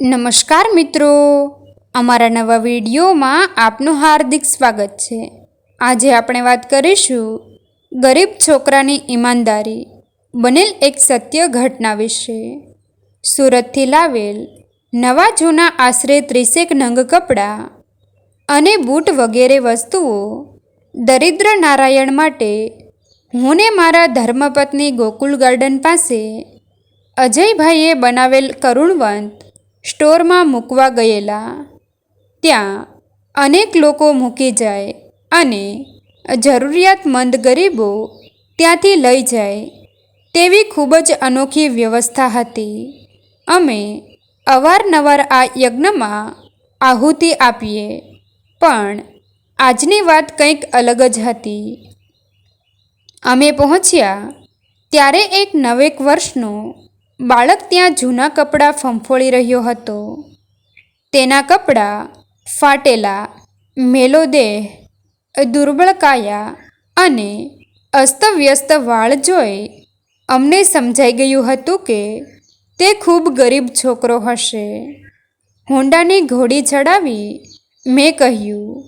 નમસ્કાર મિત્રો. અમારા નવા વિડીયોમાં આપનું હાર્દિક સ્વાગત છે. આજે આપણે વાત કરીશું ગરીબ છોકરાની ઈમાનદારી બનેલ એક સત્ય ઘટના વિશે. સુરતથી લાવેલ નવા જૂના આશરે ત્રીસેક નંગ કપડાં અને બૂટ વગેરે વસ્તુઓ દરિદ્ર નારાયણ માટે હું ને મારા ધર્મપત્ની ગોકુલ ગાર્ડન પાસે અજયભાઈએ બનાવેલ કરુણવંત સ્ટોરમાં મૂકવા ગયેલા. ત્યાં અનેક લોકો મૂકી જાય અને જરૂરિયાતમંદ ગરીબો ત્યાંથી લઈ જાય તેવી ખૂબ જ અનોખી વ્યવસ્થા હતી. અમે અવારનવાર આ યજ્ઞમાં આહુતિ આપીએ, પણ આજની વાત કંઈક અલગ જ હતી. અમે પહોંચ્યા ત્યારે એક નવેક વર્ષનું બાળક ત્યાં જૂના કપડાં ફંફોળી રહ્યો હતો. તેના કપડાં ફાટેલા, મેલો દેહ, દુર્બળ કાયા અને અસ્તવ્યસ્ત વાળ જોઈ અમને સમજાઈ ગયું હતું કે તે ખૂબ ગરીબ છોકરો હશે. હોન્ડાની ઘોડી ચડાવી મેં કહ્યું,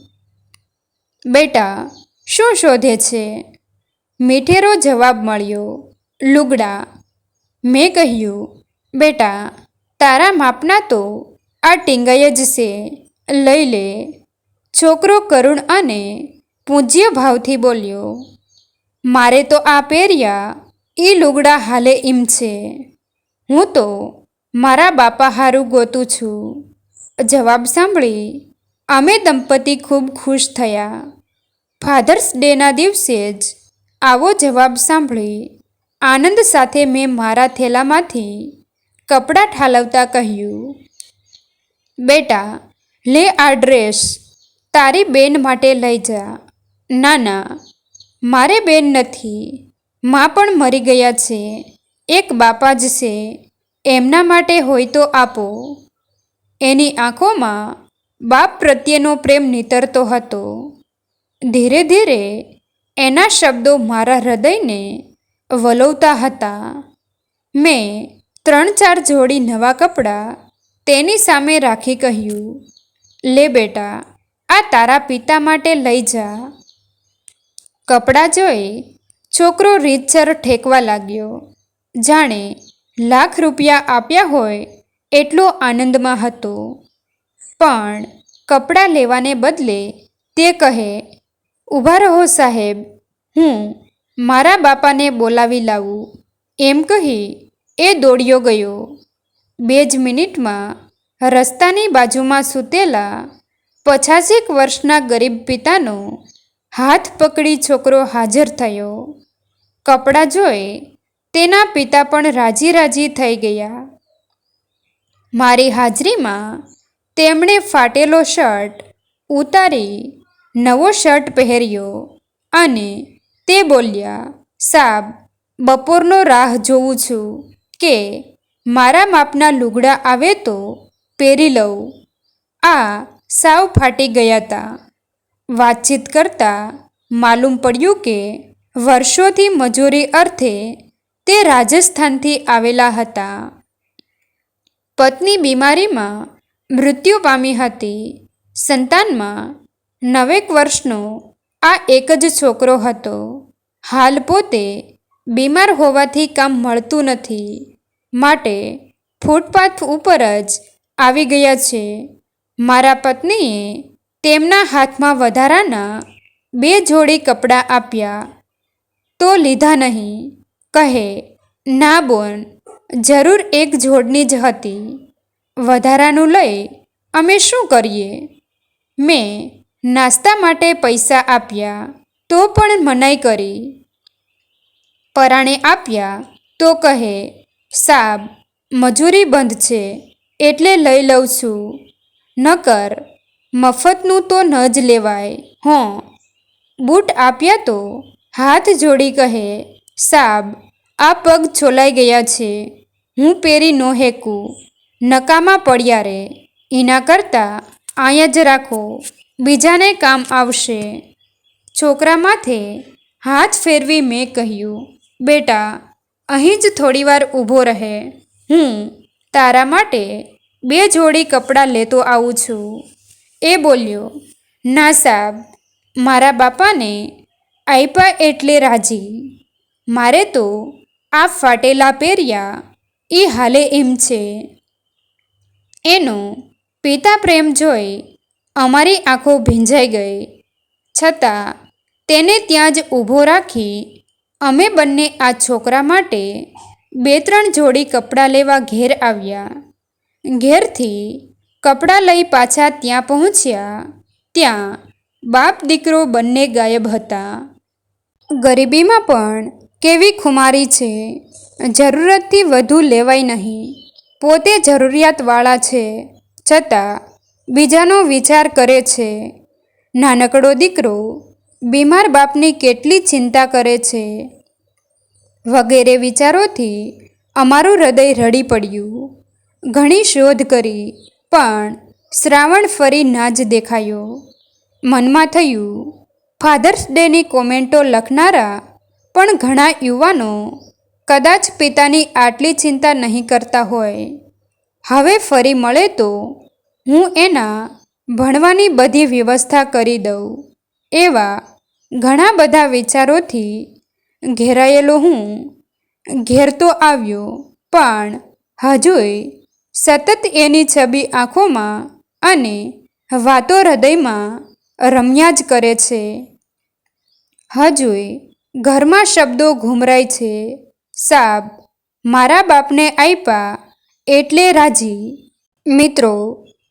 બેટા, શું શોધે છે? મીઠેરો જવાબ મળ્યો, લુગડા. મેં કહ્યું, બેટા, તારા માપના તો આ ટીંગાઈ જ છે. લઈ લે. છોકરો કરુણ અને પૂજ્ય ભાવથી બોલ્યો, મારે તો આ પહેર્યા એ લુગડા હાલે એમ છે. હું તો મારા બાપા હારું ગોતું છું. જવાબ સાંભળી અમે દંપતી ખૂબ ખુશ થયા. ફાધર્સ ડેના દિવસે જ આવો જવાબ સાંભળી આનંદ સાથે મેં મારા થેલામાંથી કપડાં ઠાલવતા કહ્યું, બેટા, લે આ ડ્રેસ, તારી બેન માટે લઈ જા. ના ના મારે બેન નથી, મા પણ મરી ગયા છે. એક બાપા જ છે. એમના માટે હોય તો આપો. એની આંખોમાં બાપ પ્રત્યેનો પ્રેમ નીતરતો હતો. ધીરે ધીરે એના શબ્દો મારા હૃદયને વલોવતા હતા. મેં ત્રણ ચાર જોડી નવા કપડાં તેની સામે રાખી કહ્યું, લે બેટા, આ તારા પિતા માટે લઈ જા. કપડાં જોઈ છોકરો રીતસર ઠેકવા લાગ્યો. જાણે લાખ રૂપિયા આપ્યા હોય એટલો આનંદમાં હતો. પણ કપડાં લેવાને બદલે તે કહે, ઊભા રહો સાહેબ, હું મારા બાપાને બોલાવી લાવું. એમ કહી એ દોડ્યો ગયો. બે જ મિનિટમાં રસ્તાની બાજુમાં સૂતેલા પચાસેક વર્ષના ગરીબ પિતાનો હાથ પકડી છોકરો હાજર થયો. કપડાં જોઈ તેના પિતા પણ રાજી રાજી થઈ ગયા. મારી હાજરીમાં તેમણે ફાટેલો શર્ટ ઉતારી નવો શર્ટ પહેર્યો અને તે બોલ્યા, સાબ, બપોરનો રાહ જોઉં છું કે મારા માપના લુગડા આવે તો પહેરી લઉં. આ સાવ ફાટી ગયા હતા વાતચીત કરતાં માલુમ પડ્યું કે વર્ષોથી મજૂરી અર્થે તે રાજસ્થાનથી આવેલા હતા. પત્ની બીમારીમાં મૃત્યુ પામી હતી. સંતાનમાં નવેક વર્ષનો આ એક જ છોકરો હતો. હાલ પોતે બીમાર હોવાથી કામ મળતું નથી. માટે ફૂટપાથ ઉપર જ આવી ગયા છે. મારા પત્નીએ તેમના હાથમાં વધારાના બે જોડી કપડાં આપ્યા. તો લીધા નહીં. કહે, ના બોન, જરૂર એક જોડની જ હતી. વધારાનું લઈ અમે શું કરીએ? મેં નાસ્તા માટે પૈસા આપ્યા તો પણ મનાઈ કરી. પરાણે આપ્યા તો કહે, સાબ, મજૂરી બંધ છે, એટલે લઈ લઉં છું. નકર મફતનું તો ન જ લેવાય, હોં. બૂટ આપ્યા તો હાથ જોડી કહે, સાબ, આ પગ છોલાઈ ગયા છે, હું પહેરી ન હેકું. નકામા પડ્યા રે. એના કરતાં અહીંયા જ રાખો. બીજાને કામ આવશે. છોકરા માથે હાથ ફેરવી મેં કહ્યું, બેટા, અહીં જ થોડીવાર ઊભો રહે. હું તારા માટે બે જોડી કપડાં લેતો આવું છું. એ બોલ્યો, ના સાબ મારા બાપાને આપ્યા એટલે રાજી. મારે તો આ ફાટેલા પહેર્યા એ હાલે એમ છે. એનો પિતા પ્રેમ જોઈ અમારી આંખો ભીંજાઈ ગઈ. છતાં તેને ત્યાં જ ઊભો રાખી અમે બંને આ છોકરા માટે બે ત્રણ જોડી કપડાં લેવા ઘેર આવ્યા. ઘેરથી કપડાં લઈ પાછા ત્યાં પહોંચ્યા. ત્યાં બાપ દીકરો બંને ગાયબ હતા. ગરીબીમાં પણ કેવી ખુમારી છે. જરૂરતથી વધુ લેવાય નહીં. પોતે જરૂરિયાતવાળા છે. છતાં બીજાનો વિચાર કરે છે. નાનકડો દીકરો બીમાર બાપની કેટલી ચિંતા કરે છે. વગેરે વિચારોથી અમારું હૃદય રડી પડ્યું. ઘણી શોધ કરી, પણ શ્રાવણ ફરી ના જ દેખાયો. મનમાં થયું, ફાધર્સ ડેની કોમેન્ટો લખનારા પણ ઘણા યુવાનો કદાચ પિતાની આટલી ચિંતા નહીં કરતા હોય. હવે ફરી મળે તો હું એના ભણવાની બધી વ્યવસ્થા કરી દઉં, એવા ઘણા બધા વિચારોથી ઘેરાયેલો હું. ઘેર તો આવ્યો, પણ હજુય સતત એની છબી આંખોમાં અને વાતો હૃદયમાં રમ્યા જ કરે છે. હજુય ઘરમાં શબ્દો ઘૂમરાય છે. સાબ, મારા બાપને આપ્યા એટલે રાજી. મિત્રો